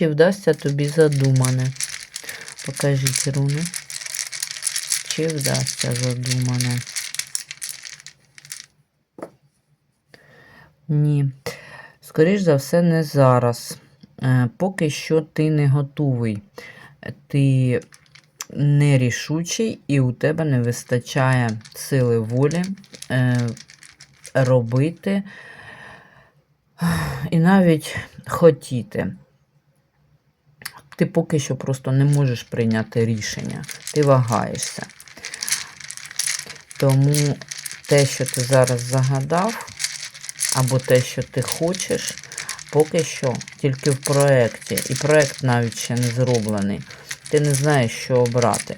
Чи вдасться тобі задумане? Покажіть руни. Чи вдасться задумане? Ні. Скоріш за все, не зараз. Е, Поки що ти не готовий. Ти нерішучий і у тебе не вистачає сили волі е, робити і навіть хотіти. Ти поки що просто не можеш прийняти рішення. Ти вагаєшся. Тому те, що ти зараз загадав, або те, що ти хочеш, поки що тільки в проєкті. І проєкт навіть ще не зроблений. Ти не знаєш, що обрати.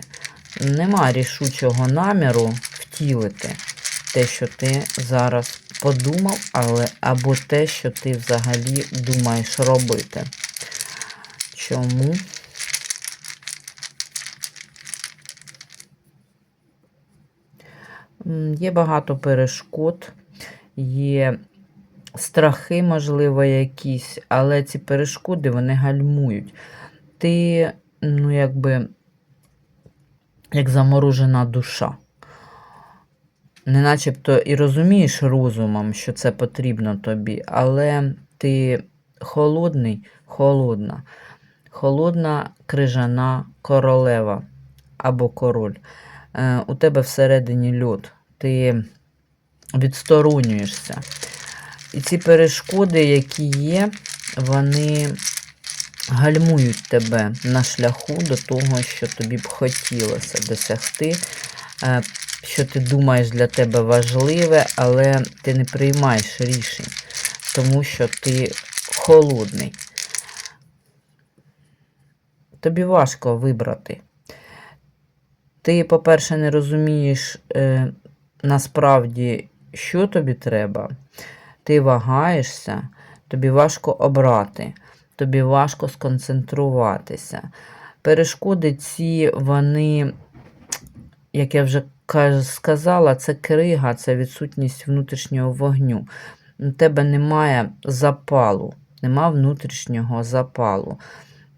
Нема рішучого наміру втілити те, що ти зараз подумав, але або те, що ти взагалі думаєш робити. Чому? Є багато перешкод, є страхи, можливо, якісь, але ці перешкоди вони гальмують. Ти, ну, якби, як заморожена душа. Не начебто і розумієш розумом, що це потрібно тобі, але ти холодний, холодна, холодна крижана королева або король. Е, у тебе всередині льод. Ти відсторонюєшся. І ці перешкоди, які є, вони гальмують тебе на шляху до того, що тобі б хотілося досягти, е, що ти думаєш для тебе важливе, але ти не приймаєш рішень, тому що ти холодний. Тобі важко вибрати. Ти, по-перше, не розумієш е, насправді, що тобі треба. Ти вагаєшся, тобі важко обрати, тобі важко сконцентруватися. Перешкоди ці, вони, як я вже сказала, це крига, це відсутність внутрішнього вогню. У тебе немає запалу, нема внутрішнього запалу.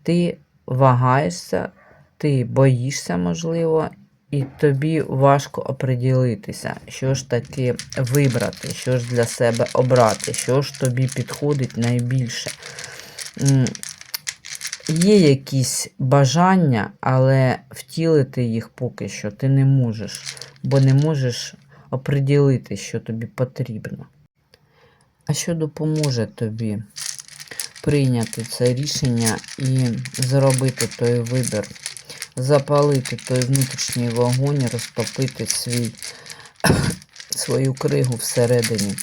Ти вагаєшся, ти боїшся, можливо, і тобі важко оприділитися, що ж таки вибрати, що ж для себе обрати, що ж тобі підходить найбільше. Є якісь бажання, але втілити їх поки що ти не можеш, бо не можеш оприділити, що тобі потрібно. А що допоможе тобі прийняти це рішення і зробити той вибір, запалити той внутрішній вогонь, розтопити свій, свою кригу всередині?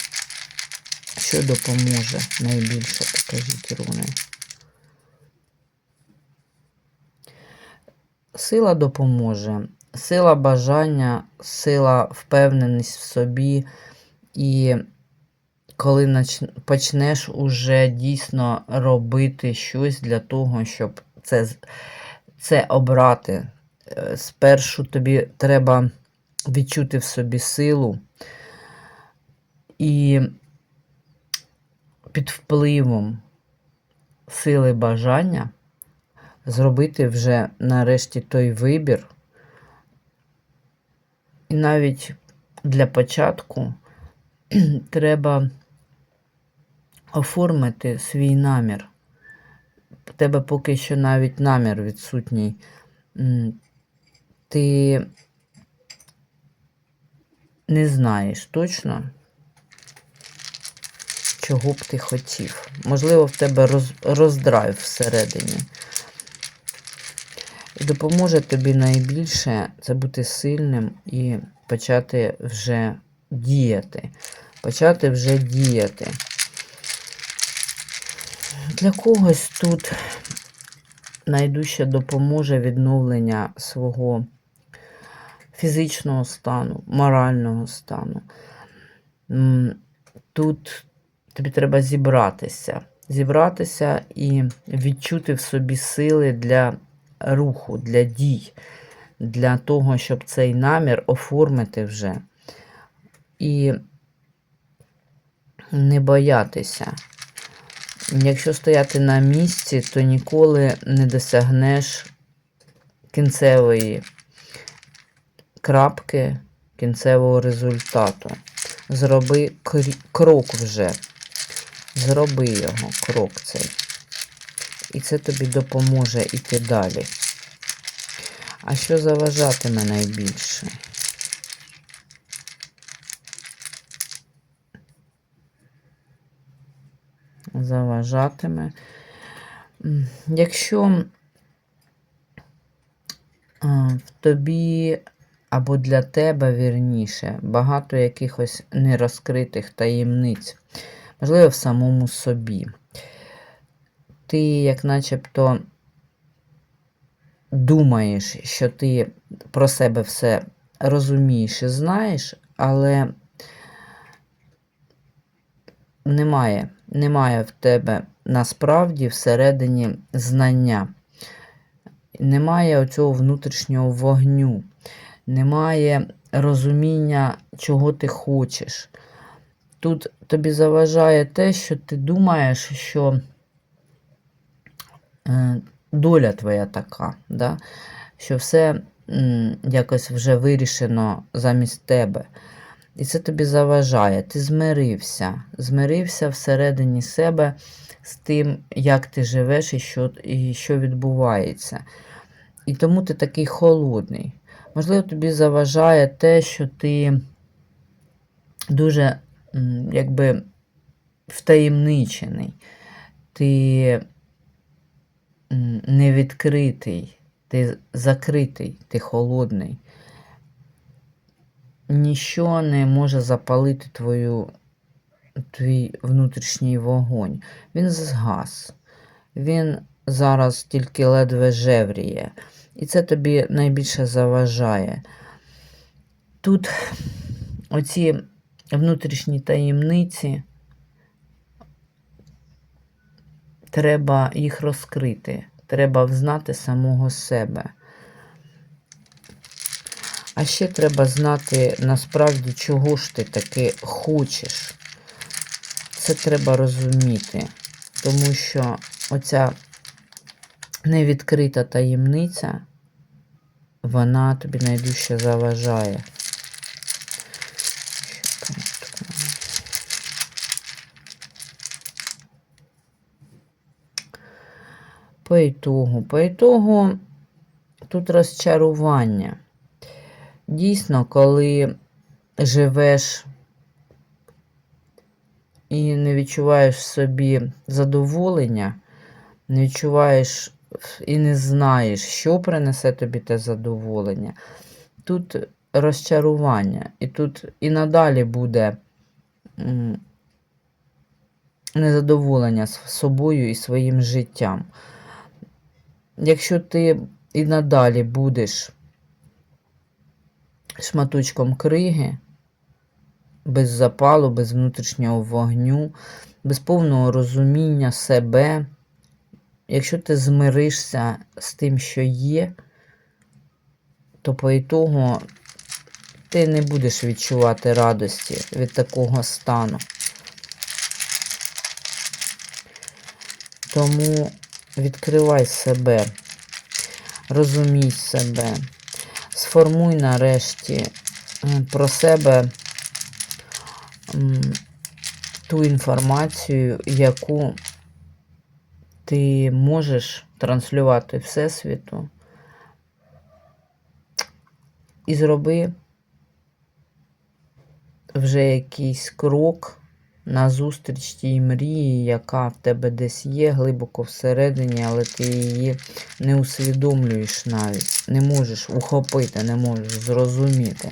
Що допоможе найбільше, покажіть руни. Сила допоможе, сила бажання, сила впевненість в собі. І коли почнеш уже дійсно робити щось для того, щоб це, це обрати, е, спершу тобі треба відчути в собі силу і під впливом сили бажання зробити вже нарешті той вибір. І навіть для початку треба оформити свій намір. У тебе поки що навіть намір відсутній. Ти не знаєш точно, чого б ти хотів. Можливо, в тебе роз, роздрайв всередині. І допоможе тобі найбільше це бути сильним і почати вже діяти. Почати вже діяти. Для когось тут найдужче допоможе відновлення свого фізичного стану, морального стану. Тут тобі треба зібратися. Зібратися і відчути в собі сили для руху, для дій, для того, щоб цей намір оформити вже. І не боятися. Якщо стояти на місці, то ніколи не досягнеш кінцевої крапки, кінцевого результату. Зроби крок вже. Зроби його, крок цей. І це тобі допоможе йти далі. А що заважатиме найбільше? Заважатиме. Якщо в тобі або для тебе вірніше багато якихось нерозкритих таємниць, можливо, в самому собі. Ти, як начебто, думаєш, що ти про себе все розумієш і знаєш, але немає, немає в тебе насправді всередині знання. Немає оцього внутрішнього вогню, немає розуміння, чого ти хочеш. Тут тобі заважає те, що ти думаєш, що е, доля твоя така, да? що все якось вже вирішено замість тебе. І це тобі заважає. Ти змирився, змирився всередині себе з тим, як ти живеш і що, і що відбувається. І тому ти такий холодний. Можливо, тобі заважає те, що ти дуже якби втаємничений, ти невідкритий, ти закритий, ти холодний. Ніщо не може запалити твою, твій внутрішній вогонь. Він згас. Він зараз тільки ледве жевріє. І це тобі найбільше заважає. Тут оці внутрішні таємниці, треба їх розкрити. Треба взнати самого себе. А ще треба знати насправді, чого ж ти таки хочеш. Це треба розуміти, тому що оця невідкрита таємниця, вона тобі найдужче заважає. По ітогу, по ітогу тут розчарування. Дійсно, коли живеш і не відчуваєш в собі задоволення, не відчуваєш і не знаєш, що принесе тобі те задоволення, тут розчарування, і тут і надалі буде незадоволення з собою і своїм життям. Якщо ти і надалі будеш шматочком криги, без запалу, без внутрішнього вогню, без повного розуміння себе. Якщо ти змиришся з тим, що є, то по ітогу ти не будеш відчувати радості від такого стану. Тому відкривай себе, розумій себе, сформуй нарешті про себе ту інформацію, яку ти можеш транслювати Всесвіту. І зроби вже якийсь крок назустріч тій мрії, яка в тебе десь є глибоко всередині, але ти її не усвідомлюєш навіть, не можеш ухопити, не можеш зрозуміти.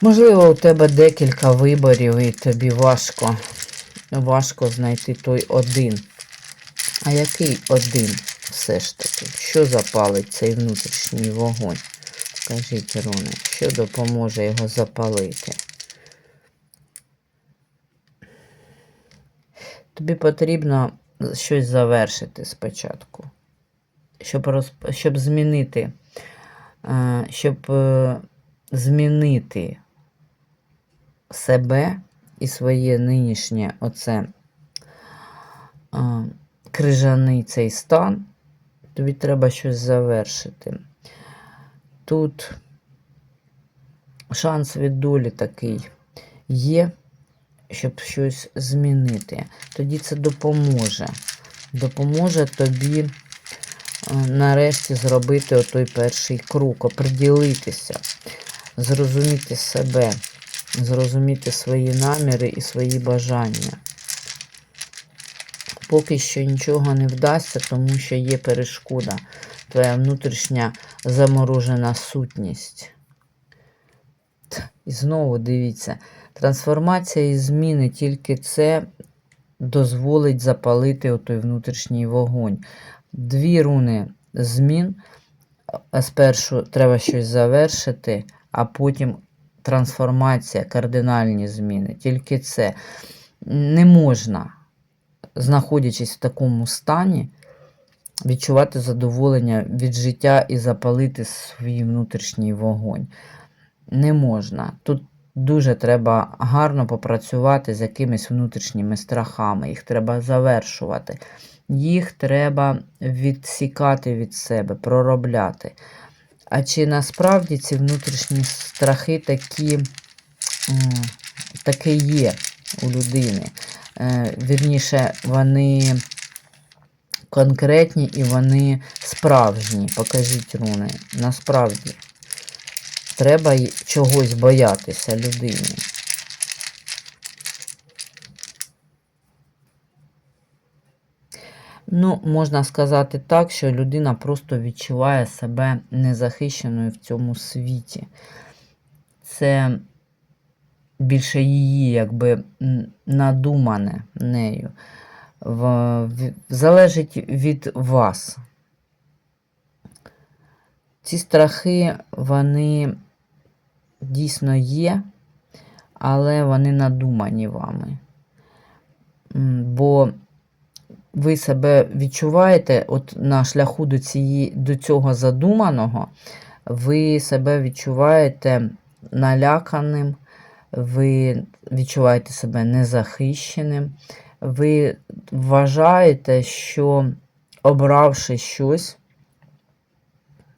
Можливо, у тебе декілька виборів, і тобі важко, важко знайти той один. А який один все ж таки? Що запалить цей внутрішній вогонь? Скажіть, Роне, що допоможе його запалити? Тобі потрібно щось завершити спочатку, щоб, роз... щоб змінити, е, щоб е, змінити себе і своє нинішнє оце крижаний цей стан, тобі треба щось завершити. Тут шанс від долі такий є, щоб щось змінити. Тоді це допоможе. Допоможе тобі е, нарешті зробити отой перший крок, оприділитися, зрозуміти себе, зрозуміти свої наміри і свої бажання. Поки що нічого не вдасться, тому що є перешкода, твоя внутрішня заморожена сутність. І знову дивіться, трансформація і зміни тільки це дозволить запалити отой внутрішній вогонь. Дві руни змін. а Спершу треба щось завершити, а потім трансформація, кардинальні зміни. Тільки це не можна, знаходячись в такому стані, відчувати задоволення від життя і запалити свій внутрішній вогонь. Не можна. Тут дуже треба гарно попрацювати з якимись внутрішніми страхами. Їх треба завершувати. Їх треба відсікати від себе, проробляти. А чи насправді ці внутрішні страхи такі, таки є у людини? Е, Вірніше, вони конкретні і вони справжні. Покажіть руни. Насправді. Треба чогось боятися людині. Ну, можна сказати так, що людина просто відчуває себе незахищеною в цьому світі. Це більше її, якби надумане нею. В, в, залежить від вас. Ці страхи, вони дійсно є, але вони надумані вами. Бо ви себе відчуваєте, от на шляху до, цієї, до цього задуманого, ви себе відчуваєте наляканим, ви відчуваєте себе незахищеним, ви вважаєте, що обравши щось,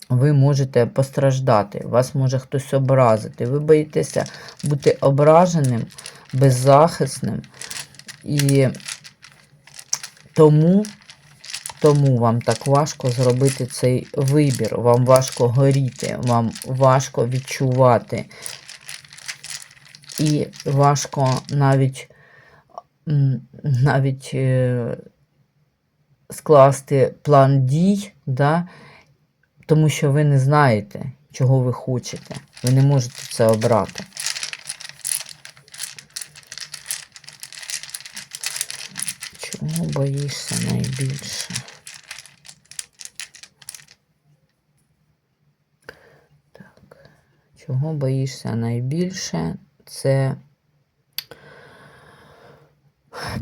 ви можете постраждати, вас може хтось образити. Ви боїтеся бути ображеним, беззахисним. І тому, тому вам так важко зробити цей вибір. Вам важко горіти, вам важко відчувати. І важко навіть навіть е, скласти план дій, да, тому що ви не знаєте, чого ви хочете. Ви не можете це обрати. Чого боїшся найбільше? Так. Чого боїшся найбільше? Це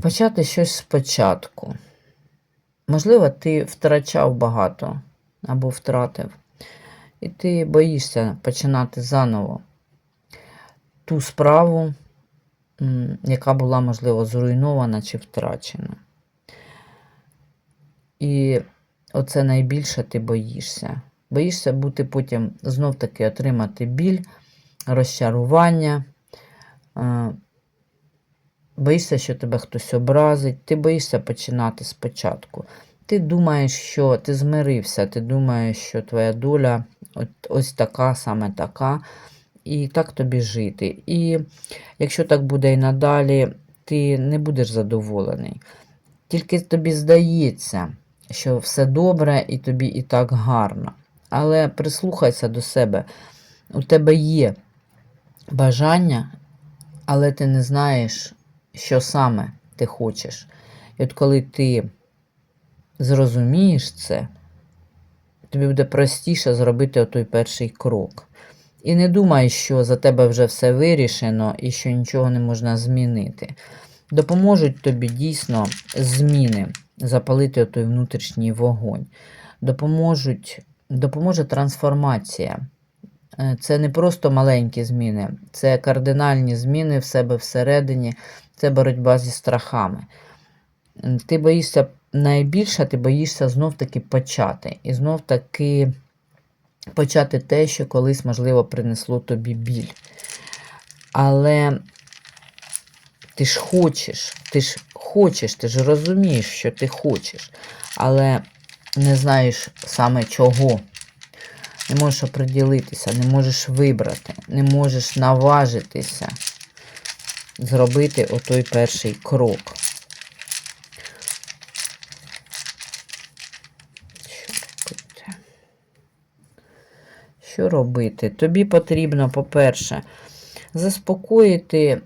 почати щось спочатку. Можливо, ти втрачав багато або втратив. І ти боїшся починати заново ту справу, яка була, можливо, зруйнована чи втрачена. І оце найбільше ти боїшся. Боїшся бути потім знов-таки отримати біль, розчарування. е, Боїшся, що тебе хтось образить, ти боїшся починати спочатку. Ти думаєш, що ти змирився, ти думаєш, що твоя доля от, ось така, саме така, і так тобі жити. І якщо так буде і надалі, ти не будеш задоволений. Тільки тобі здається, що все добре і тобі і так гарно. Але прислухайся до себе. У тебе є бажання, але ти не знаєш, що саме ти хочеш. І от коли ти зрозумієш це, тобі буде простіше зробити той перший крок. І не думай, що за тебе вже все вирішено і що нічого не можна змінити. Допоможуть тобі дійсно зміни, запалити той внутрішній вогонь. Допоможуть, допоможе трансформація. Е, Це не просто маленькі зміни, це кардинальні зміни в себе всередині, це боротьба зі страхами. Ти боїшся найбільше, ти боїшся знов-таки почати. І знов-таки почати те, що колись, можливо, принесло тобі біль. Але ти ж хочеш, ти ж хочеш, ти ж розумієш, що ти хочеш, але не знаєш саме чого. Не можеш оприділитися, не можеш вибрати, не можеш наважитися зробити отой перший крок. Що робити? Що робити? Тобі потрібно, по-перше, заспокоїти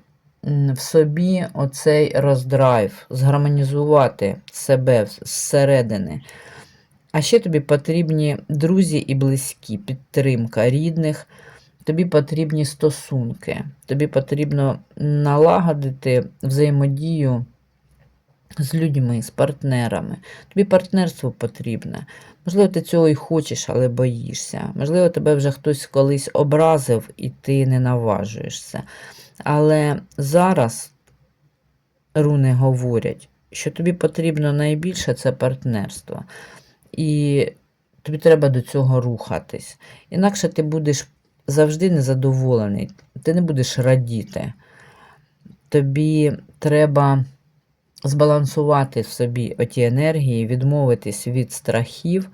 в собі оцей роздрайв, згармонізувати себе зсередини. А ще тобі потрібні друзі і близькі, підтримка рідних, тобі потрібні стосунки, тобі потрібно налагодити взаємодію з людьми, з партнерами. Тобі партнерство потрібне. Можливо, ти цього і хочеш, але боїшся. Можливо, тебе вже хтось колись образив і ти не наважуєшся. Але зараз руни говорять, що тобі потрібно найбільше це партнерство. І тобі треба до цього рухатись. Інакше ти будеш завжди незадоволений, ти не будеш радіти. Тобі треба збалансувати в собі оті енергії, відмовитись від страхів,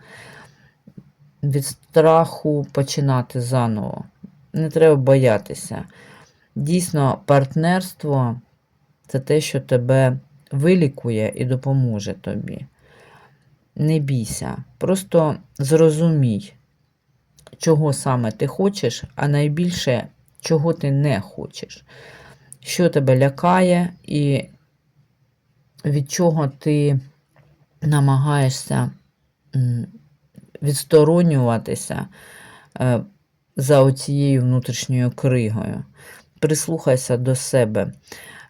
від страху починати заново. Не треба боятися. Дійсно, партнерство це те, що тебе вилікує і допоможе тобі. Не бійся, просто зрозумій, чого саме ти хочеш, а найбільше, чого ти не хочеш, що тебе лякає і від чого ти намагаєшся відсторонюватися е, за оцією внутрішньою кригою. Прислухайся до себе.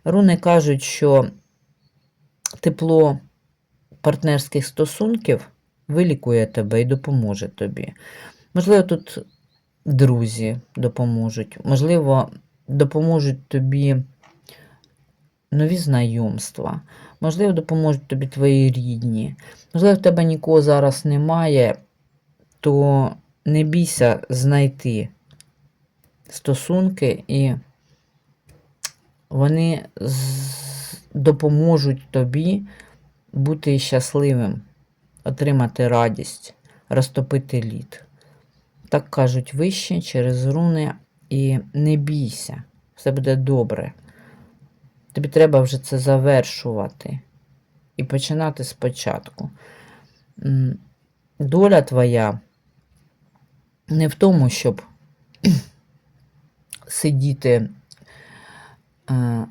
Руни кажуть, що тепло партнерських стосунків вилікує тебе і допоможе тобі. Можливо, тут друзі допоможуть, можливо, допоможуть тобі нові знайомства, можливо, допоможуть тобі твої рідні. Можливо, в тебе нікого зараз немає, то не бійся знайти стосунки і вони допоможуть тобі бути щасливим, отримати радість, розтопити лід. Так кажуть вище через руни, і не бійся, все буде добре. Тобі треба вже це завершувати і починати спочатку. Доля твоя не в тому, щоб сидіти е,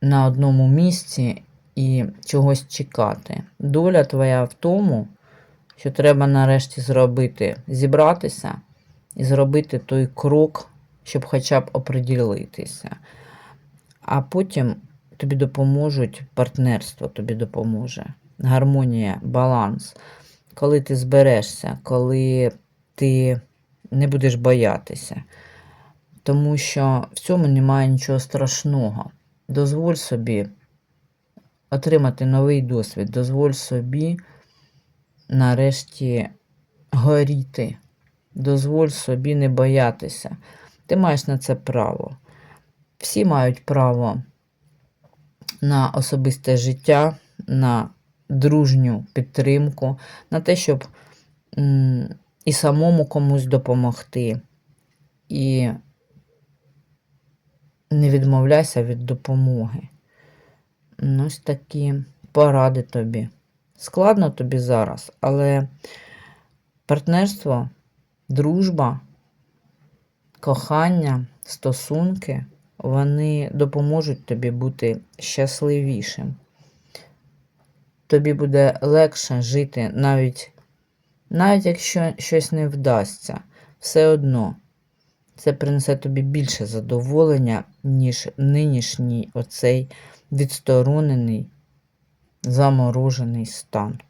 на одному місці і чогось чекати. Доля твоя в тому, що треба нарешті зробити, зібратися і зробити той крок, щоб хоча б оприділитися. А потім тобі допоможуть партнерство, тобі допоможе. Гармонія, баланс. Коли ти зберешся, коли ти не будеш боятися. Тому що в цьому немає нічого страшного. Дозволь собі отримати новий досвід, дозволь собі нарешті горіти. Дозволь собі не боятися. Ти маєш на це право. Всі мають право на особисте життя, на дружню підтримку, на те, щоб і самому комусь допомогти, і не відмовляйся від допомоги. Ну, Ось такі поради тобі. Складно тобі зараз, але партнерство, дружба, кохання, стосунки, вони допоможуть тобі бути щасливішим. Тобі буде легше жити, навіть, навіть якщо щось не вдасться, все одно це принесе тобі більше задоволення, ніж нинішній оцей відсторонений, заморожений стан.